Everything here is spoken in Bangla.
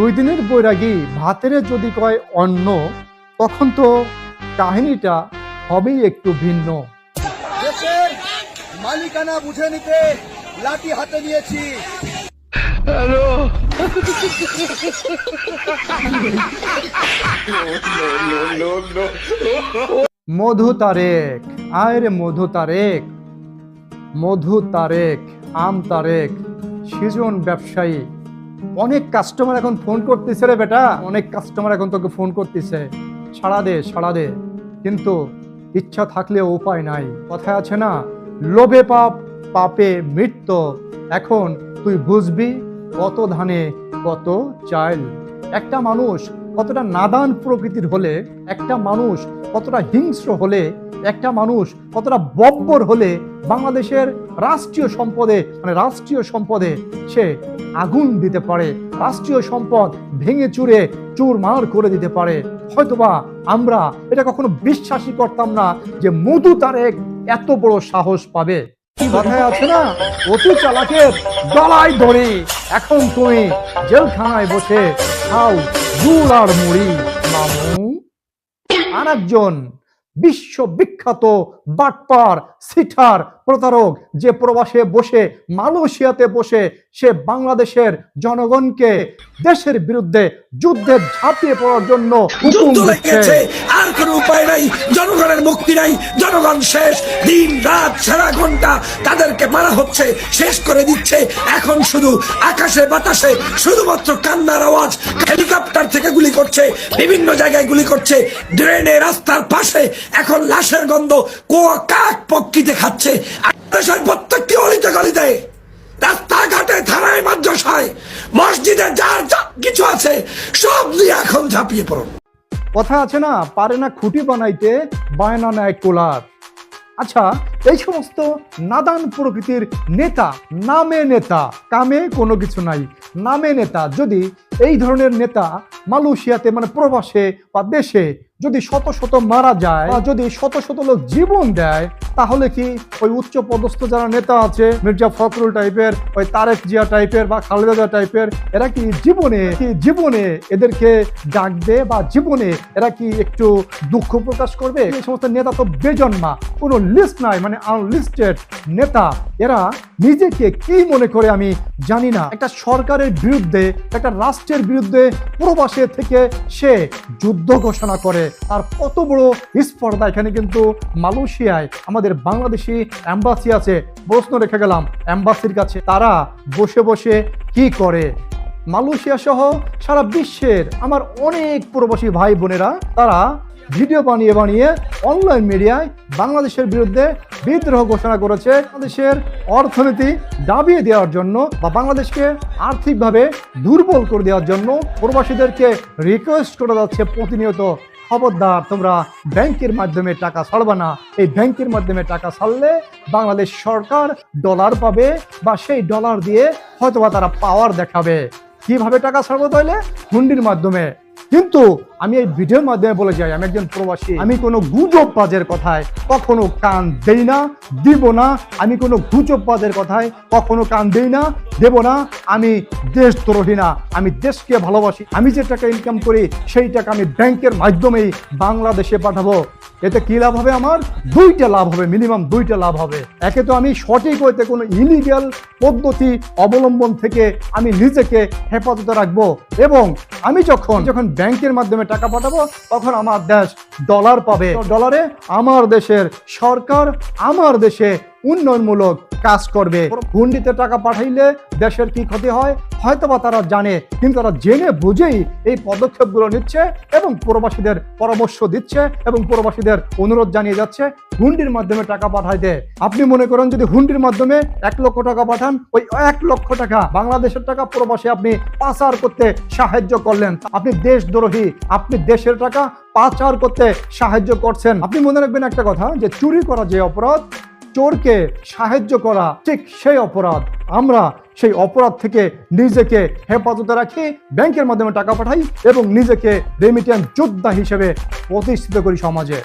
দুই দিনের বৈরাগী ভাতেরে যদি কয় অন্য তখন তো কাহিনীটা হবেই একটু ভিন্ন। দেশের মালিকানা বুঝে নিতে লাঠি হাতে নিয়েছি। মধু তারেক আয় রে মধু তারেক। মধু তারেক আম তারেক সৃজন ব্যবসায়ী। অনেক কাস্টমার এখন ফোন করতেছে রে বেটা। অনেক কাস্টমার এখন তোকে ফোন করতেছে। সাড়া দে সাড়া দে। কিন্তু ইচ্ছা থাকলেও উপায় নাই। কথায় আছে না, লোভে পাপ, পাপে মৃত্যু। এখন তুই বুঝবি কত ধানে, কত চাইল একটা মানুষ কতটা নাদান প্রকৃতির হলে, একটা মানুষ কতটা হিংস্র হলে একটা মানুষ কতটা বব্বর হলে বাংলাদেশের রাষ্ট্রীয় সম্পদে মানে রাষ্ট্রীয় সম্পদে সে আগুন দিতে পারে রাষ্ট্রীয় সম্পদ ভেঙে চুরে চুরমার করে দিতে পারে। হয়তোবা আমরা এটা কখনো বিশ্বাসই করতাম না যে মধু তারেক এত বড় সাহস পাবে। কথায় আছে না? অতি চালাকের গলায় ধরে এখন তুমি জেলখানায় বসে খাও গুড় আর মুড়ি। মামু আর একজন বিশ্ববিখ্যাত বাটপার সিটার প্রতারক যে প্রবাসে বসে মালয়েশিয়াতে বসে সে বাংলাদেশের জনগণকে দেশের বিরুদ্ধে যুদ্ধে ঝাঁপিয়ে পড়ার জন্য হুকুম দিচ্ছে। কোনো উপায় নাই, জনগণের মুক্তি নাই, জনগণ শেষ, দিন, রাত, সারা ঘণ্টা তাদেরকে মারা হচ্ছে, শেষ করে দিচ্ছে। এখন শুধু আকাশে, বাতাসে, শুধুমাত্র কান্নার আওয়াজ, হেলিকপ্টার থেকে গুলি করছে, বিভিন্ন জায়গায় গুলি করছে, ড্রেনে, রাস্তার পাশে, এখন লাশের গন্ধ, কোয়া কাক পক্ষিতে খাচ্ছে। দেশের প্রত্যেকটি অলিতে গলিতে, রাস্তাঘাটে, থানায়, মাদ্রাসায়, মসজিদে, যার কিছু আছে, সব নিয়ে এখন ঝাঁপিয়ে পড়ুন। কথা আছে না, পারে না খুঁটি বানাইতে বায়না নেয় কোলার। আচ্ছা এই সমস্ত নাদান প্রকৃতির নেতা, নামে নেতা, কামে কোনো কিছু নাই। নামে নেতা, যদি এই ধরনের নেতা মালয়েশিয়াতে মানে প্রবাসে বা দেশে যদি শত শত মারা যায় বা যদি শত শত লোক জীবন দেয়, তাহলে কি ওই উচ্চ পদস্থ যারা নেতা আছে, মির্জা ফখরুল টাইপের, ওই তারেক জিয়া টাইপের বা খালেদা টাইপের, এরা কি জীবনে কি জীবনে এদেরকে ডাকবে বা জীবনে এরা কি একটু দুঃখ প্রকাশ করবে? এই সমস্ত নেতা তো বেজন্মা, কোনো লিস্ট নাই মানে আনলিস্টেড নেতা। এরা নিজেকে কি মনে করে আমি জানি না। একটা সরকারের বিরুদ্ধে, একটা রাষ্ট্রের বিরুদ্ধে প্রবাসে থেকে সে যুদ্ধ ঘোষণা করে। আর কত বড় স্পর্ধা এখানে কিন্তু মালয়েশিয়ায় আমাদের বাংলাদেশি অ্যাম্বাসি আছে। প্রশ্ন রেখে গেলাম অ্যাম্বাসির কাছে তারা বসে বসে কি করে? মালয়েশিয়া সহ সারা বিশ্বের আমার অনেক প্রবাসী ভাই বোনেরা তারা ভিডিও বানিয়ে বানিয়ে অনলাইন মিডিয়ায় বাংলাদেশের বিরুদ্ধে বিদ্রোহ ঘোষণা করেছে। বাংলাদেশের অর্থনীতি দাবিয়ে দেওয়ার জন্য বা বাংলাদেশকে আর্থিকভাবে দুর্বল করে দেওয়ার জন্য প্রবাসীদেরকে রিকোয়েস্ট করে যাচ্ছে প্রতিনিয়ত, খবরদার, তোমরা ব্যাংকের মাধ্যমে টাকা ছাড়বা না। এই ব্যাংকের মাধ্যমে টাকা ছাড়লে বাংলাদেশ সরকার ডলার পাবে বা সেই ডলার দিয়ে হয়তোবা তারা পাওয়ার দেখাবে। কীভাবে টাকা ছাড়বো তাহলে? হুন্ডির মাধ্যমে। কিন্তু আমি এই ভিডিওর মাধ্যমে বলে যাই, আমি একজন প্রবাসী। আমি কোনো গুজব বাজের কথায় কখনো কান দেই না, দিব না। আমি কোনো গুজব বাজের কথায় কখনো কান দেই না, দেব না। আমি দেশদ্রোহী না, আমি দেশকে ভালোবাসি। আমি যে টাকা ইনকাম করি, সেই টাকা আমি ব্যাংকের মাধ্যমেই বাংলাদেশে পাঠাবো। এতে কি লাভ হবে আমার? দুইটা লাভ হবে মিনিমাম দুইটা লাভ হবে। একে তো আমি সঠিক হইতে কোনো ইলিগ্যাল পদ্ধতি অবলম্বন থেকে আমি নিজেকে হেফাজতে রাখব। এবং আমি যখন যখন ব্যাংকের মাধ্যমে টাকা পাঠাবো, তখন আমার দেশ ডলার পাবে। ডলারে আমার দেশের সরকার আমার দেশে উন্নয়নমূলক কাজ করবে। হুন্ডিতে টাকা পাঠাইলে দেশের কি ক্ষতি হয়? হয়তোবা তারা জানে, কিন্তু তারা জেনে বুঝেই এই পদক্ষেপগুলো নিচ্ছে এবং প্রবাসীদের পরামর্শ দিচ্ছে এবং প্রবাসীদের অনুরোধ জানিয়ে যাচ্ছে, হুন্ডির মাধ্যমে টাকা পাঠাইতে। আপনি মনে করেন যদি হুন্ডির মাধ্যমে এক লক্ষ টাকা পাঠান, ওই এক লক্ষ টাকা বাংলাদেশের টাকা প্রবাসী আপনি পাচার করতে সাহায্য করলেন। আপনি দেশদ্রোহী, আপনি দেশের টাকা পাচার করতে সাহায্য করছেন। আপনি মনে রাখবেন একটা কথা, যে চুরি করা যে অপরাধ, চোরকে সাহায্য করা ঠিক সেই অপরাধ। আমরা সেই অপরাধ থেকে নিজেকে হেফাজতে রাখি, ব্যাংকের মাধ্যমে টাকা পাঠাই এবং নিজেকে রেমিটেন্স যোদ্ধা হিসেবে প্রতিষ্ঠিত করি সমাজে।